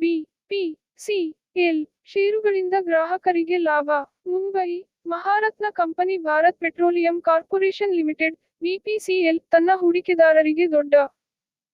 B P C, L ಷೇರುಗಳಿಂದ ಗ್ರಾಹಕರಿಗೆ ಲಾಭ. Mumbai Maharatna company Bharat Petroleum Corporation Limited, BPCL ತನ್ನ ಹೂಡಿಕೆದಾರರಿಗೆ ದೊಡ್ಡ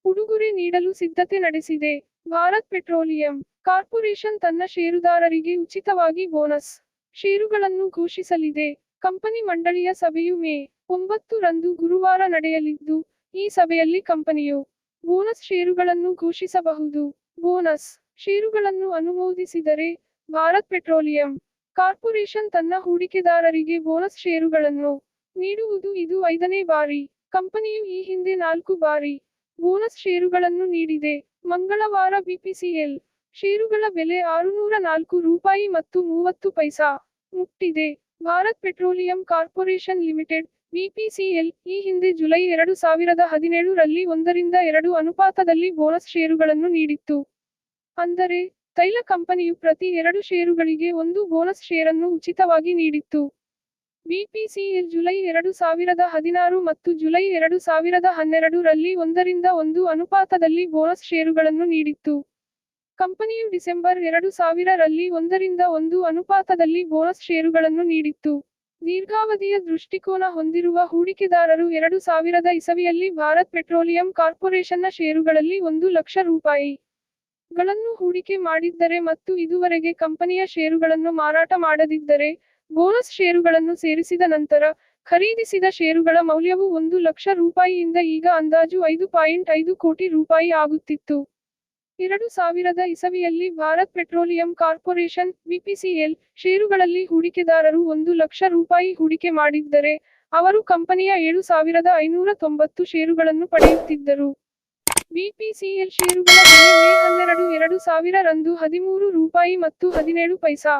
ಉಡುಗೊರೆ ನೀಡಲು ಸಿದ್ಧತೆ ನಡೆಸಿದೆ. ಭಾರತ್ ಪೆಟ್ರೋಲಿಯಂ ಕಾರ್ಪೊರೇಷನ್ ತನ್ನ ಷೇರುದಾರರಿಗೆ ಉಚಿತವಾಗಿ ಬೋನಸ್ ಷೇರುಗಳನ್ನು ಘೋಷಿಸಲಿದೆ. ಕಂಪನಿ ಮಂಡಳಿಯ ಸಭೆಯು ಮೇ ಒಂಬತ್ತು ರಂದು ಗುರುವಾರ ನಡೆಯಲಿದ್ದು, ಈ ಸಭೆಯಲ್ಲಿ ಕಂಪನಿಯು ಬೋನಸ್ ಷೇರುಗಳನ್ನು ಘೋಷಿಸಬಹುದು. ಬೋನಸ್ ಷೇರುಗಳನ್ನು ಅನುಮೋದಿಸಿದರೆ ಭಾರತ್ ಪೆಟ್ರೋಲಿಯಂ ಕಾರ್ಪೊರೇಷನ್ ತನ್ನ ಹೂಡಿಕೆದಾರರಿಗೆ ಬೋನಸ್ ಷೇರುಗಳನ್ನು ನೀಡುವುದು ಇದು ಐದನೇ ಬಾರಿ. ಕಂಪನಿಯು ಈ ಹಿಂದೆ ನಾಲ್ಕು ಬಾರಿ ಬೋನಸ್ ಷೇರುಗಳನ್ನು ನೀಡಿದೆ. ಮಂಗಳವಾರ ಬಿಪಿಸಿಎಲ್ ಷೇರುಗಳ ಬೆಲೆ ಆರುನೂರ ನಾಲ್ಕು ರೂಪಾಯಿ ಮತ್ತು ಮೂವತ್ತು ಪೈಸಾ ಮುಟ್ಟಿದೆ. Bharat Petroleum Corporation Limited BPCL ಈ ಹಿಂದೆ ಜುಲೈ ಎರಡು ಸಾವಿರದ ಹದಿನೇಳು ರಲ್ಲಿ ಒಂದರಿಂದ ಎರಡು ಅನುಪಾತದಲ್ಲಿ ಬೋನಸ್ ಷೇರುಗಳನ್ನು ನೀಡಿತ್ತು. ಅಂದರೆ ತೈಲ ಕಂಪನಿಯು ಪ್ರತಿ ಎರಡು ಷೇರುಗಳಿಗೆ ಒಂದು ಬೋನಸ್ ಷೇರನ್ನು ಉಚಿತವಾಗಿ ನೀಡಿತ್ತು. ಬಿಪಿಸಿಎಲ್ ಜುಲೈ ಎರಡು ಸಾವಿರದ ಹದಿನಾರು ಮತ್ತು ಜುಲೈ ಎರಡು ಸಾವಿರದ ಹನ್ನೆರಡು ರಲ್ಲಿ ಒಂದರಿಂದ ಒಂದು ಅನುಪಾತದಲ್ಲಿ ಬೋನಸ್ ಷೇರುಗಳನ್ನು ನೀಡಿತ್ತು. ಕಂಪನಿಯು ಡಿಸೆಂಬರ್ ಎರಡು ಸಾವಿರ ರಲ್ಲಿ ಒಂದರಿಂದ ಒಂದು ಅನುಪಾತದಲ್ಲಿ ಬೋನಸ್ ಷೇರುಗಳನ್ನು ನೀಡಿತ್ತು. ದೀರ್ಘಾವಧಿಯ ದೃಷ್ಟಿಕೋನ ಹೊಂದಿರುವ ಹೂಡಿಕೆದಾರರು ಎರಡು ಸಾವಿರದ ಇಸವಿಯಲ್ಲಿ ಭಾರತ್ ಪೆಟ್ರೋಲಿಯಂ ಕಾರ್ಪೊರೇಷನ್ನ ಷೇರುಗಳಲ್ಲಿ ಒಂದು ಲಕ್ಷ ರೂಪಾಯಿ ಗಳನ್ನು ಹೂಡಿಕೆ ಮಾಡಿದ್ದರೆ ಮತ್ತು ಇದುವರೆಗೆ ಕಂಪನಿಯ ಷೇರುಗಳನ್ನು ಮಾರಾಟ ಮಾಡದಿದ್ದರೆ ಬೋನಸ್ ಷೇರುಗಳನ್ನು ಸೇರಿಸಿದ ನಂತರ ಖರೀದಿಸಿದ ಷೇರುಗಳ ಮೌಲ್ಯವು ಒಂದು ಲಕ್ಷ ರೂಪಾಯಿಯಿಂದ ಈಗ ಅಂದಾಜು ಐದು ಪಾಯಿಂಟ್ ಐದು ಕೋಟಿ ರೂಪಾಯಿ ಆಗುತ್ತಿತ್ತು. ಎರಡು ಸಾವಿರದ ಇಸವಿಯಲ್ಲಿ ಭಾರತ್ ಪೆಟ್ರೋಲಿಯಂ ಕಾರ್ಪೊರೇಷನ್ ಬಿಪಿಸಿಎಲ್ ಷೇರುಗಳಲ್ಲಿ ಹೂಡಿಕೆದಾರರು ಒಂದು ಲಕ್ಷ ರೂಪಾಯಿ ಹೂಡಿಕೆ ಮಾಡಿದ್ದರೆ ಅವರು ಕಂಪನಿಯ ಏಳು ಸಾವಿರದ ಐನೂರ ತೊಂಬತ್ತು ಷೇರುಗಳನ್ನು ಪಡೆಯುತ್ತಿದ್ದರು. ಬಿಪಿಸಿಎಲ್ ಷೇರುಗಳ ಬೆಲೆ ಸಾವಿರ ರಂದು ಹದಿಮೂರು ರೂಪಾಯಿ ಮತ್ತು ಹದಿನೇಳು ಪೈಸಾ.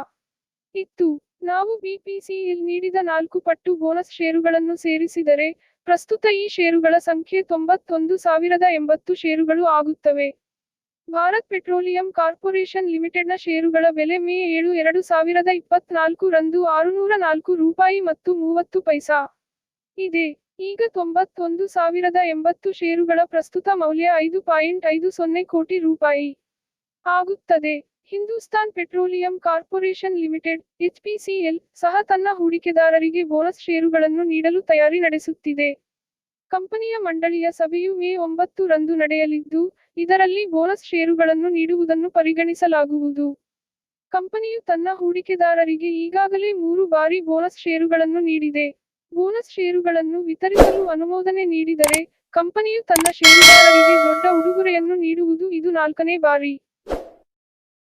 ಇತ್ತು. ನಾವು ಬಿಪಿಸಿಎಲ್ ನೀಡಿದ ನಾಲ್ಕು ಪಟ್ಟು ಬೋನಸ್ ಷೇರುಗಳನ್ನು ಸೇರಿಸಿದರೆ ಪ್ರಸ್ತುತ ಈ ಷೇರುಗಳ ಸಂಖ್ಯೆ ತೊಂಬತ್ತೊಂದು ಸಾವಿರದ ಎಂಬತ್ತು ಷೇರುಗಳು ಆಗುತ್ತವೆ. ಭಾರತ್ ಪೆಟ್ರೋಲಿಯಂ ಕಾರ್ಪೊರೇಷನ್ ಲಿಮಿಟೆಡ್ನ ಷೇರುಗಳ ಬೆಲೆ ಮೇ ಏಳು ಎರಡು ಸಾವಿರದ ಇಪ್ಪತ್ನಾಲ್ಕು ರಂದು ಆರುನೂರ ನಾಲ್ಕು ರೂಪಾಯಿ ಮತ್ತು ಮೂವತ್ತು ಪೈಸಾ. ಇದೆ. ಈಗ ತೊಂಬತ್ತೊಂದು ಸಾವಿರದ ಎಂಬತ್ತು ಷೇರುಗಳ ಪ್ರಸ್ತುತ ಮೌಲ್ಯ ಐದು ಪಾಯಿಂಟ್ ಐದು ಸೊನ್ನೆ ಕೋಟಿ ರೂಪಾಯಿ. ಆಗುತ್ತದೆ. Hindustan Petroleum Corporation Limited HPCL ಸಹ ತನ್ನ ಹೂಡಿಕೆದಾರರಿಗೆ ಬೋನಸ್ ಷೇರುಗಳನ್ನು ನೀಡಲು ತಯಾರಿ ನಡೆಸುತ್ತಿದೆ. ಕಂಪನಿಯ ಮಂಡಳಿಯ ಸಭೆಯು ಮೇ ಒಂಬತ್ತು ರಂದು ನಡೆಯಲಿದ್ದು, ಇದರಲ್ಲಿ ಬೋನಸ್ ಷೇರುಗಳನ್ನು ನೀಡುವುದನ್ನು ಪರಿಗಣಿಸಲಾಗುವುದು. ಕಂಪನಿಯು ತನ್ನ ಹೂಡಿಕೆದಾರರಿಗೆ ಈಗಾಗಲೇ ಮೂರು ಬಾರಿ ಬೋನಸ್ ಷೇರುಗಳನ್ನು ನೀಡಿದೆ. ಬೋನಸ್ ಷೇರುಗಳನ್ನು ವಿತರಿಸಲು ಅನುಮೋದನೆ ನೀಡಿದರೆ, ಕಂಪನಿಯು ತನ್ನ ಷೇರುದಾರರಿಗೆ ದೊಡ್ಡ ಉಡುಗೊರೆಯನ್ನು ನೀಡುವುದು ಇದು ನಾಲ್ಕನೇ ಬಾರಿ.